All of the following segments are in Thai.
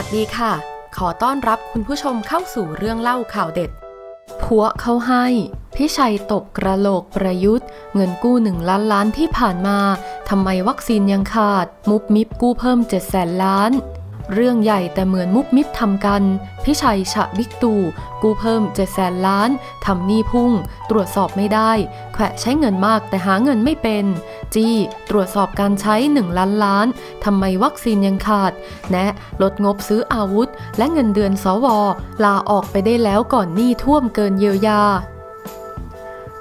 วัสดีค่ะ ขอต้อนรับคุณผู้ชมเข้าสู่เรื่องเล่าข่าวเด็ด ผัวเขาให้พี่ชัยตบกระโหลกประยุทธ์ เงินกู้หนึ่งล้านล้านที่ผ่านมาทำไมวัคซีนยังขาด มุบมิบกู้เพิ่ม7 0 0แสนล้าน เรื่องใหญ่แต่เหมือนมุบมิบทำกันพี่ชัยฉะบิ๊กตู่กู้เพิ่ม7 0 0แสนล้านทำหนี้พุ่ง ตรวจสอบไม่ได้ แขวะใช้เงินมากแต่หาเงินไม่เป็น จี้ ตรวจสอบการใช้ 1 ล้านล้าน ทำไมวัคซีนยังขาด แนะลดงบซื้ออาวุธ และเงินเดือนสว ลาออกไปได้แล้วก่อนหนี้ท่วมเกินเยียวยา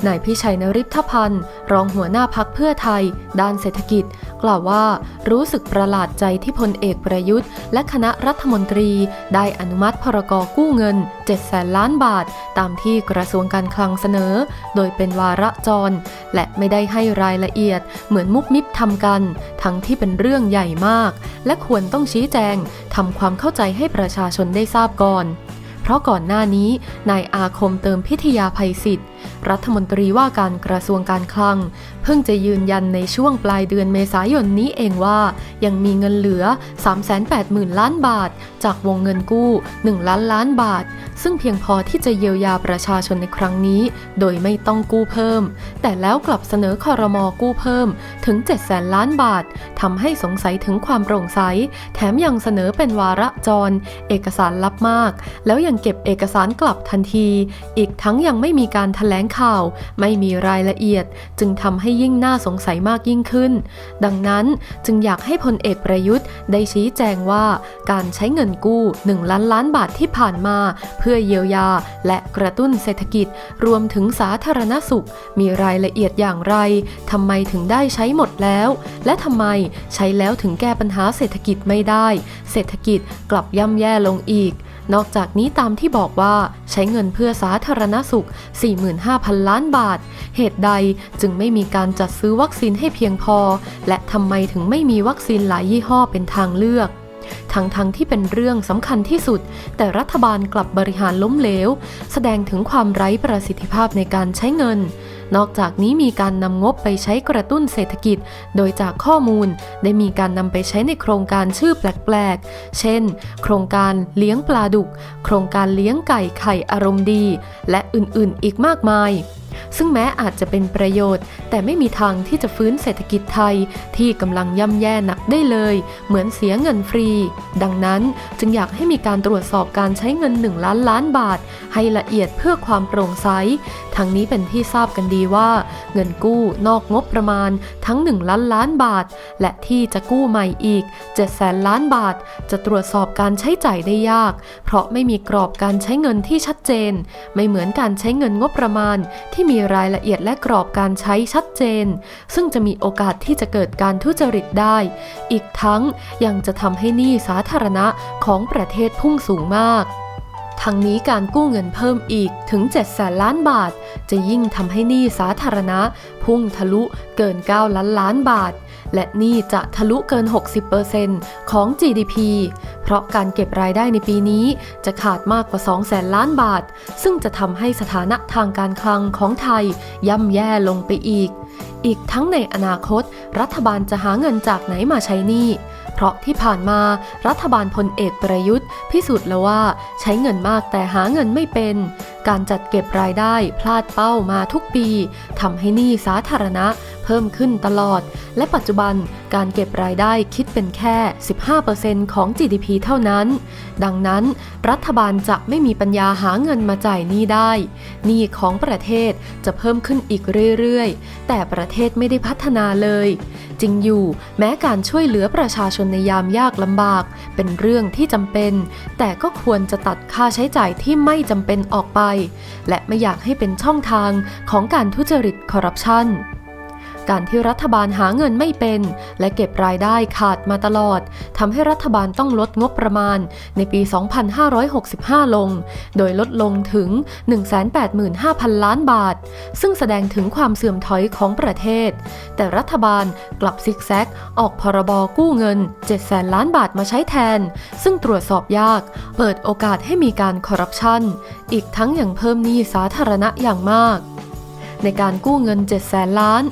นายพิชัยนริพพันธ์ รองหัวหน้าพักเพื่อไทย ด้านเศรษฐกิจ กล่าวว่ารู้สึกประหลาดใจที่พลเอกประยุทธ์ และคณะรัฐมนตรีได้อนุมัติพรกกู้เงิน 7 แสนล้านบาท ตามที่กระทรวงการคลังเสนอ โดยเป็นวาระจร และไม่ได้ให้รายละเอียด เหมือนมุบมิบทำกัน ทั้งที่เป็นเรื่องใหญ่มาก และควรต้องชี้แจงทำความเข้าใจให้ประชาชนได้ทราบก่อน เพราะก่อนหน้านี้นายอาคมเติมพิทยาภัยศิษย์รัฐมนตรีว่าการกระทรวงการคลัง เพิ่งจะยืนยันในช่วงปลายเดือนเมษายนนี้เองว่า ยังมีเงินเหลือ 380,000 ล้านบาท จากวงเงินกู้ 1 ล้านล้านบาท ซึ่งเพียงพอที่จะเยียวยาประชาชนในครั้งนี้ โดยไม่ต้องกู้เพิ่ม แต่แล้วกลับเสนอคอรมอกู้เพิ่มถึง7แสนล้านบาททำให้สงสัยถึงความโปร่งใส แถมยังเสนอเป็นวาระจร เอกสารลับมาก แล้วยังเก็บเอกสารกลับทันที อีกทั้งยังไม่มีการแถลงข่าวไม่มีรายละเอียด จึงทำให้ยิ่งน่าสงสัยมากยิ่งขึ้น ดังนั้นจึงอยากให้พลเอกประยุทธ์ได้ชี้แจงว่า การใช้เงินกู้ 1 ล้านล้านบาทที่ผ่านมา เพื่อเยียวยาและกระตุ้นเศรษฐกิจ รวมถึงสาธารณสุข มีรายละเอียดอย่างไรทำไมถึงได้ใช้หมดแล้ว และทำไมใช้แล้วถึงแก้ปัญหาเศรษฐกิจไม่ได้ เศรษฐกิจกลับย่ำแย่ลงอีก นอกจากนี้ตามที่บอกว่าใช้เงินเพื่อสาธารณสุข 45,000 ล้านบาท เหตุใดจึงไม่มีการจัดซื้อวัคซีนให้เพียงพอ และทำไมถึงไม่มีวัคซีนหลายยี่ห้อเป็นทางเลือก ทั้งๆทที่เป็นเรื่องสำคัญที่สุด แต่รัฐบาลกลับบริหารล้มเหลว แสดงถึงความไร้ประสิทธิภาพในการใช้เงิน นอกจากนี้มีการนำงบไปใช้กระตุ้นเศรษฐกิจ โดยจากข้อมูลได้มีการนำไปใช้ในโครงการชื่อแปลกๆ เช่น โครงการเลี้ยงปลาดุก โครงการเลี้ยงไก่ไข่อารมณ์ดี และอื่นๆ อีกมากมาย ซึ่งแม้อาจจะเป็นประโยชน์ แต่ไม่มีทางที่จะฟื้นเศรษฐกิจไทยที่กำลังย่ำแย่หนักได้เลย เหมือนเสียเงินฟรี ดังนั้นจึงอยากให้มีการตรวจสอบการใช้เงิน 1 ล้านล้านบาท ให้ละเอียดเพื่อความโปร่งใส ทั้งนี้เป็นที่ทราบกันดีว่า เงินกู้นอกงบประมาณทั้ง 1 ล้านล้านบาท และที่จะกู้ใหม่อีก7แสนล้านบาท จะตรวจสอบการใช้จ่ายได้ยาก เพราะไม่มีกรอบการใช้เงินที่ชัดเจน ไม่เหมือนการใช้เงินงบประมาณที่มีรายละเอียดและกรอบการใช้ชัดเจน ซึ่งจะมีโอกาสที่จะเกิดการทุจริตได้ อีกทั้งยังจะทำให้หนี้สาธารณะของประเทศพุ่งสูงมาก ทั้งนี้การกู้เงินเพิ่มอีกถึง 7 แสนล้านบาท จะยิ่งทำให้หนี้สาธารณะ พุ่งทะลุเกิน 9 ล้านล้านบาท และหนี้จะทะลุเกิน 60%ของ GDP เพราะการเก็บรายได้ในปีนี้จะขาดมากกว่า 2 แสนล้านบาท ซึ่งจะทำให้สถานะทางการคลังของไทยย่ำแย่ลงไปอีก อีกทั้งในอนาคต รัฐบาลจะหาเงินจากไหนมาใช้หนี้ เพราะที่ผ่านมารัฐบาลพลเอกประยุทธ์ พิสูจน์แล้วว่าใช้เงินมากแต่หาเงินไม่เป็น การจัดเก็บรายได้พลาดเป้ามาทุกปีทำให้หนี้สาธารณะ เพิ่มขึ้นตลอด และปัจจุบันการเก็บรายได้คิดเป็นแค่ 15%ของ GDP เท่านั้น ดังนั้น รัฐบาลจะไม่มีปัญญาหาเงินมาจ่ายหนี้ได้หนี้ของประเทศจะเพิ่มขึ้นอีกเรื่อยๆ แต่ประเทศไม่ได้พัฒนาเลย จริงอยู่แม้การช่วยเหลือประชาชนในยามยากลำบาก เป็นเรื่องที่จำเป็น แต่ก็ควรจะตัดค่าใช้จ่ายที่ไม่จำเป็นออกไป และไม่อยากให้เป็นช่องทางของการทุจริตคอร์รัปชัน การที่รัฐบาลหาเงินไม่เป็น และเก็บรายได้ขาดมาตลอดทำให้รัฐบาลต้องลดงบประมาณในปี 2565 ลง โดยลดลงถึง 185,000 ล้านบาท ซึ่งแสดงถึงความเสื่อมถอยของประเทศ แต่รัฐบาลกลับซิกแซก ออกพรบกู้เงิน7แสนล้านบาทมาใช้แทน ซึ่งตรวจสอบยาก เปิดโอกาสให้มีการคอร์รัปชัน อีกทั้งยังเพิ่มหนี้สาธารณะอย่างมากในการกู้เงิน 7 แสนล้าน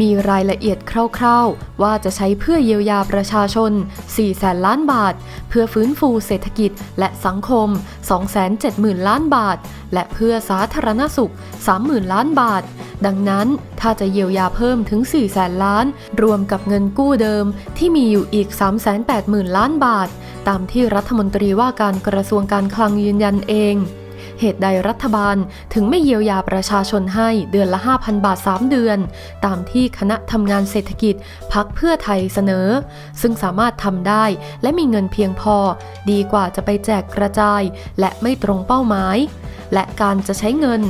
มีรายละเอียดคร่าวๆ ว่าจะใช้เพื่อเยียวยาประชาชน 4 แสนล้านบาท เพื่อฟื้นฟูเศรษฐกิจและสังคม 270,000 ล้านบาท และเพื่อสาธารณสุข 30,000 ล้านบาท ดังนั้นถ้าจะเยียวยาเพิ่มถึง 4 แสนล้าน รวมกับเงินกู้เดิมที่มีอยู่อีก 380,000 ล้านบาท ตามที่รัฐมนตรีว่าการกระทรวงการคลังยืนยันเอง เหตุใดรัฐบาลถึงไม่เยียวยาประชาชนให้เดือนละ 5,000 บาท 3 เดือน ตามที่คณะทำงานเศรษฐกิจพักเพื่อไทยเสนอ ซึ่งสามารถทำได้และมีเงินเพียงพอ ดีกว่าจะไปแจกกระจาย และไม่ตรงเป้าหมาย และการจะใช้เงิน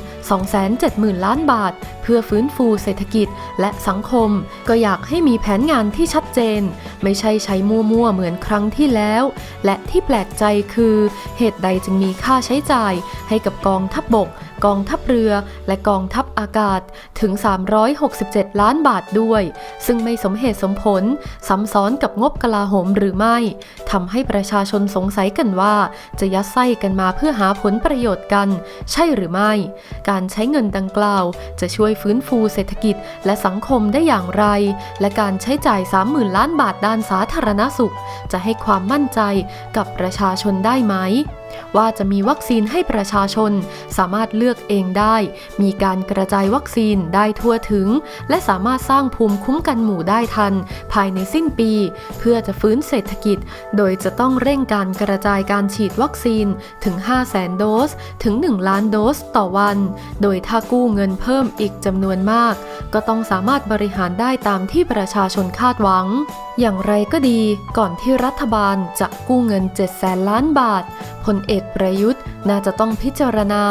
270,000 ล้านบาท เพื่อฟื้นฟูเศรษฐกิจและสังคม ก็อยากให้มีแผนงานที่ชัดเจน ไม่ใช่ใช้มั่วๆเหมือนครั้งที่แล้ว และที่แปลกใจคือ เหตุใดจึงมีค่าใช้จ่ายให้กับกองทัพบบก กองทัพเรือและกองทัพอากาศถึง 367 ล้านบาทด้วย ซึ่งไม่สมเหตุสมผลซ้ำซ้อนกับงบกลาโหมหรือไม่ทำให้ประชาชนสงสัยกันว่า จะยัดไส้กันมาเพื่อหาผลประโยชน์กัน ใช่หรือไม่ การใช้เงินดังกล่าว จะช่วยฟื้นฟูเศรษฐกิจและสังคมได้อย่างไร และการใช้จ่าย 30,000 ล้านบาทด้านสาธารณสุข จะให้ความมั่นใจกับประชาชนได้ไหม ว่าจะมีวัคซีนให้ประชาชน สามารถเลือกเองได้ มีการกระจายวัคซีนได้ทั่วถึง และสามารถสร้างภูมิคุ้มกันหมู่ได้ทัน ภายในสิ้นปี เพื่อจะฟื้นเศรษฐกิจ โดยจะต้องเร่งการกระจายการฉีดวัคซีนถึง 5 0 0แสนโดส ถึง 1 ล้านโดสต่อวัน โดยถ้ากู้เงินเพิ่มอีกจำนวนมาก ก็ต้องสามารถบริหารได้ตามที่ประชาชนคาดหวัง อย่างไรก็ดี ก่อนที่รัฐบาลจะกู้เงิน 7 แสนล้านบาทพลเอกประยุทธ์ น่าจะต้องพิจารณา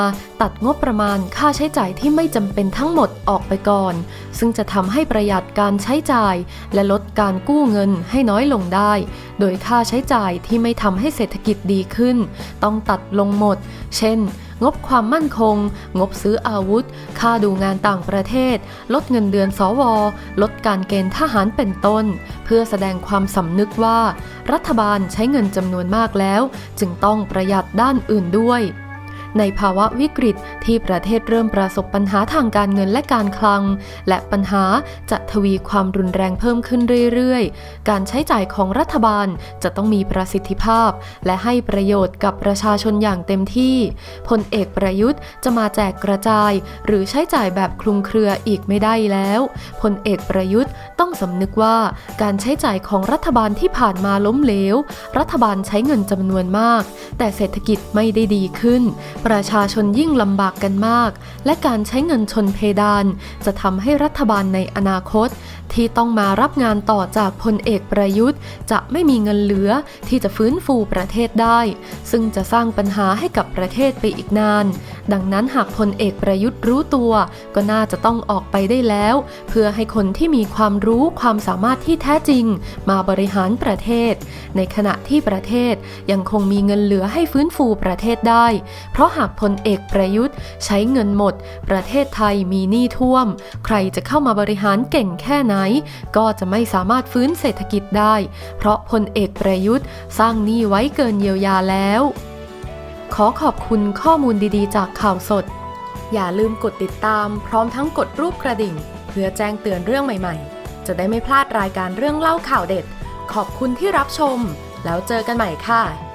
ตัดงบประมาณค่าใช้จ่ายที่ไม่จำเป็นทั้งหมดออกไปก่อน ซึ่งจะทำให้ประหยัดการใช้จ่าย และลดการกู้เงินให้น้อยลงได้ โดยค่าใช้จ่ายที่ไม่ทำให้เศรษฐกิจดีขึ้น ต้องตัดลงหมด เช่น งบความมั่นคง งบซื้ออาวุธ ค่าดูงานต่างประเทศ ลดเงินเดือนสว ลดการเกณฑ์ทหารเป็นต้น เพื่อแสดงความสำนึกว่า รัฐบาลใช้เงินจำนวนมากแล้ว จึงต้องประหยัดด้านอื่นด้วย ในภาวะวิกฤตที่ประเทศเริ่มประสบปัญหาทางการเงินและการคลัง และปัญหาจะทวีความรุนแรงเพิ่มขึ้นเรื่อยๆ การใช้จ่ายของรัฐบาลจะต้องมีประสิทธิภาพ และให้ประโยชน์กับประชาชนอย่างเต็มที่ พลเอกประยุทธ์จะมาแจกกระจาย หรือใช้จ่ายแบบคลุมเครืออีกไม่ได้แล้ว พลเอกประยุทธ์ต้องสำนึกว่าการใช้จ่ายของรัฐบาลที่ผ่านมาล้มเหลว รัฐบาลใช้เงินจำนวนมาก แต่เศรษฐกิจไม่ได้ดีขึ้นประชาชนยิ่งลำบากกันมาก และการใช้เงินชนเพดาน จะทำให้รัฐบาลในอนาคต ที่ต้องมารับงานต่อจากพลเอกประยุทธ์ จะไม่มีเงินเหลือที่จะฟื้นฟูประเทศได้ ซึ่งจะสร้างปัญหาให้กับประเทศไปอีกนาน ดังนั้นหากพลเอกประยุทธ์รู้ตัว ก็น่าจะต้องออกไปได้แล้ว เพื่อให้คนที่มีความรู้ความสามารถที่แท้จริง มาบริหารประเทศ ในขณะที่ประเทศยังคงมีเงินเหลือให้ฟื้นฟูประเทศได้ เพราะหากพลเอกประยุทธ์ ใช้เงินหมด ประเทศไทยมีหนี้ท่วม ใครจะเข้ามาบริหารเก่งแค่ไหน ก็จะไม่สามารถฟื้นเศรษฐกิจได้ เพราะพลเอกประยุทธ์ สร้างหนี้ไว้เกินเยียวยาแล้ว ขอขอบคุณข้อมูลดีๆ จากข่าวสด อย่าลืมกดติดตาม พร้อมทั้งกดรูปกระดิ่ง เพื่อแจ้งเตือนเรื่องใหม่ ๆ จะได้ไม่พลาดรายการเรื่องเล่าข่าวเด็ด ขอบคุณที่รับชม แล้วเจอกันใหม่ค่ะ